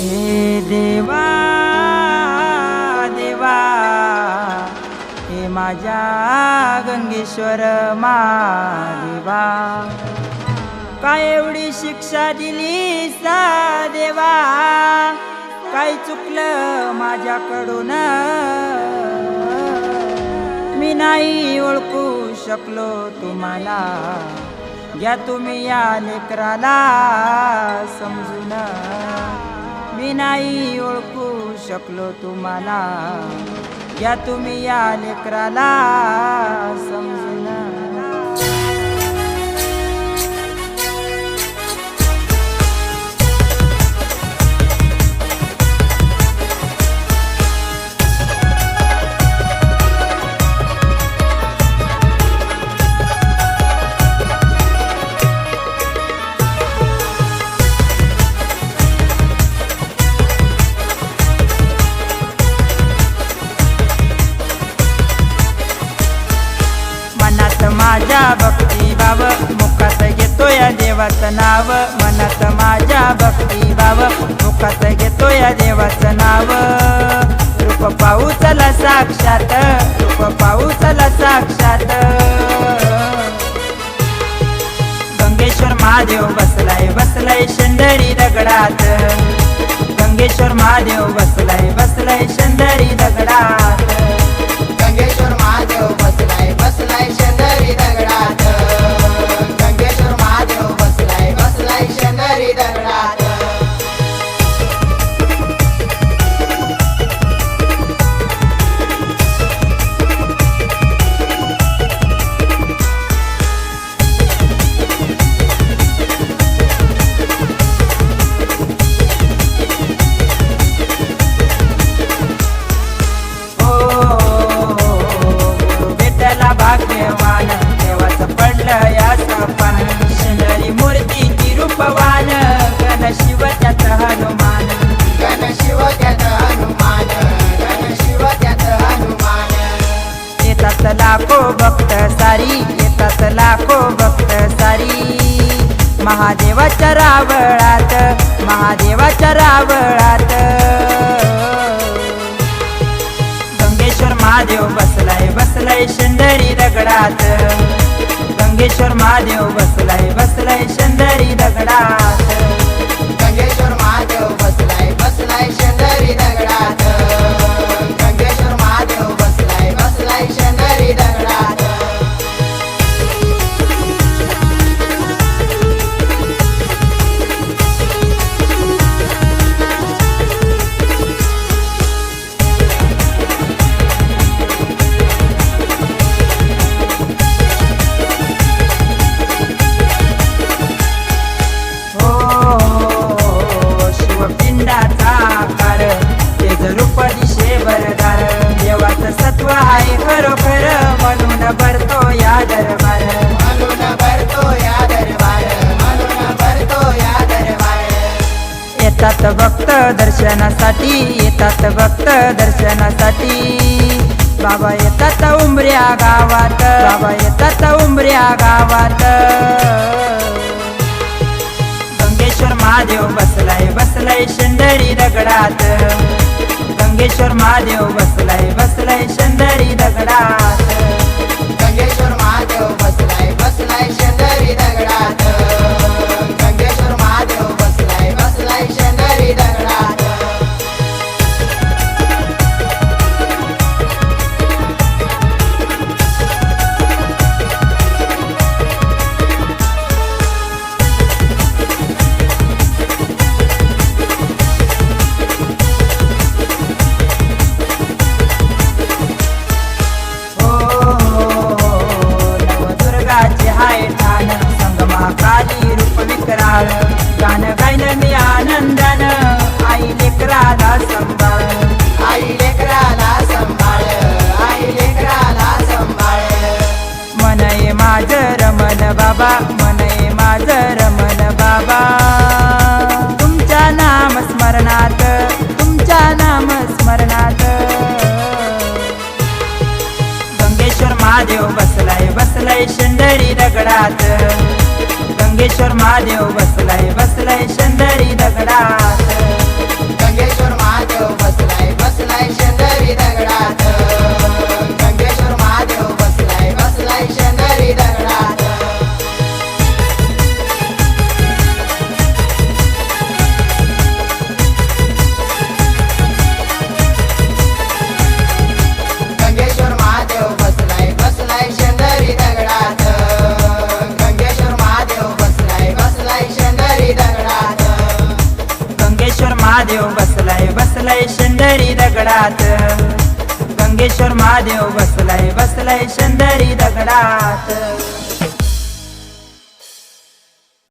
हे देवा देवा हे माझ्या गंगेश्वर महादेवा. काय एवढी शिक्षा दिली सा देवा? काय चुकलं माझ्याकडून? मी नाही ओळखू शकलो तुम्हाला. घ्या तुम्ही या लेकराला समजून. मी नाही ओळखू शकलो तुम्हाला. या तुम्ही या लेकराला समजू माझ्या भक्ती भाव मुखात घेतो या देवाचं नाव. मनात माझ्या भक्ती भाव मुखात घेतो या देवाचं नाव. रूप पाहू चला साक्षात रूप पाहू चला साक्षात. गंगेश्वर महादेव बसलाय बसलाय शेंदरी दगडात. गंगेश्वर महादेव बसलाय बसलाय शेंदरी दगडात. भाग्यवान देवाचं पडलं या सपान शेंदरी मूर्ती ती रूपवान गण शिव त्याच हनुमान. गण शिव हनुमान गण शिव त्यात हनुमान. येतात लाखो भक्त सारी येतात लाखो भक्त सारी. महादेवाच्या रावळात गंगेश्वर महादेव बसलाय बसलाय शंदरी दगडा दर्शनासाठी येतात भक्त दर्शनासाठी. बाबा येतात उमऱ्या गावात. बाबा येतात उमऱ्या गावात. गंगेश्वर महादेव बसलाय बसलाय शेंदळी दगडात. गंगेश्वर महादेव बसलाय रमण बाबा मनये माझ मन बाबा. तुमच्या नाम स्मरणात तुमच्या नाम स्मरणात गंगेश्वर महादेव बसलाय बसलाय शेंदरी दगडात. गंगेश्वर महादेव बसलाय बसलाय शेंदरी दगडात. बसलाय शंदरी दगडात. गंगेश्वर महादेव बसलाय बसलाय शंदरी दगडात.